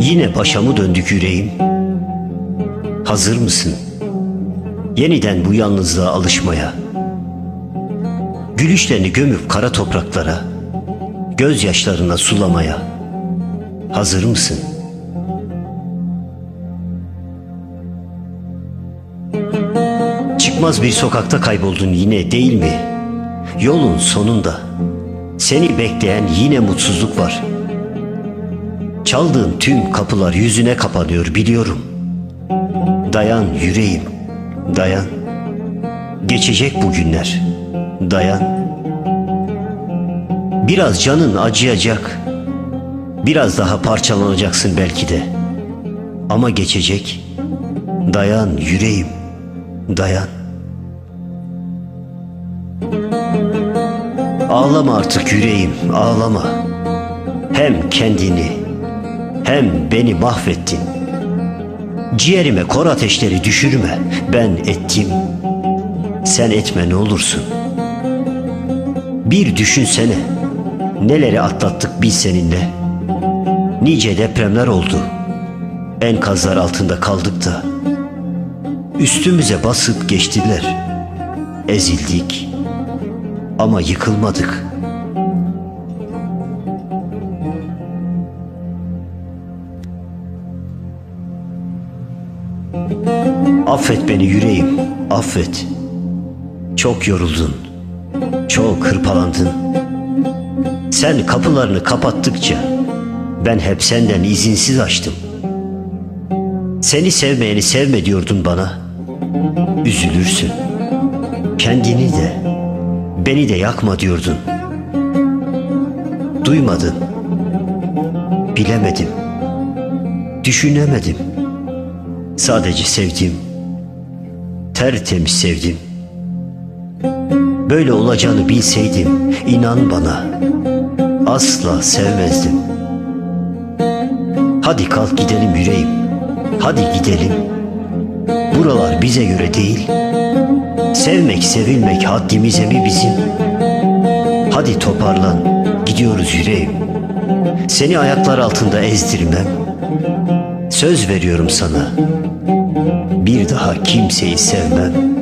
Yine başa mı döndük yüreğim? Hazır mısın? Yeniden bu yalnızlığa alışmaya. Gülüşlerini gömüp kara topraklara, gözyaşlarına sulamaya. Hazır mısın? Çıkmaz bir sokakta kayboldun yine değil mi? Yolun sonunda. Seni bekleyen yine mutsuzluk var. Çaldığın tüm kapılar yüzüne kapanıyor biliyorum. Dayan yüreğim, dayan. Geçecek bu günler. Dayan. Biraz canın acıyacak. Biraz daha parçalanacaksın belki de. Ama geçecek. Dayan yüreğim, dayan. Ağlama artık yüreğim, ağlama. Hem kendini hem beni mahvettin. Ciğerime kor ateşleri düşürme. Ben ettim. Sen etme ne olursun. Bir düşünsene. Neleri atlattık biz seninle. Nice depremler oldu. Enkazlar altında kaldık da. Üstümüze basıp geçtiler. Ezildik. Ama yıkılmadık. Affet beni yüreğim, affet. Çok yoruldun, çok hırpalandın. Sen kapılarını kapattıkça ben hep senden izinsiz açtım. Seni sevmeyeni sevme diyordun bana. Üzülürsün. Kendini de, beni de yakma diyordun. Duymadın. Bilemedim. Düşünemedim. Sadece sevdim. Tertemiz sevdim. Böyle olacağını bilseydim inan bana asla sevmezdim. Hadi kalk gidelim yüreğim. Hadi gidelim. Buralar bize göre değil. Sevmek sevilmek haddimize mi bizim? Hadi toparlan. Gidiyoruz yüreğim. Seni ayaklar altında ezdirmem. Söz veriyorum sana. Bir daha kimseyi sevmem.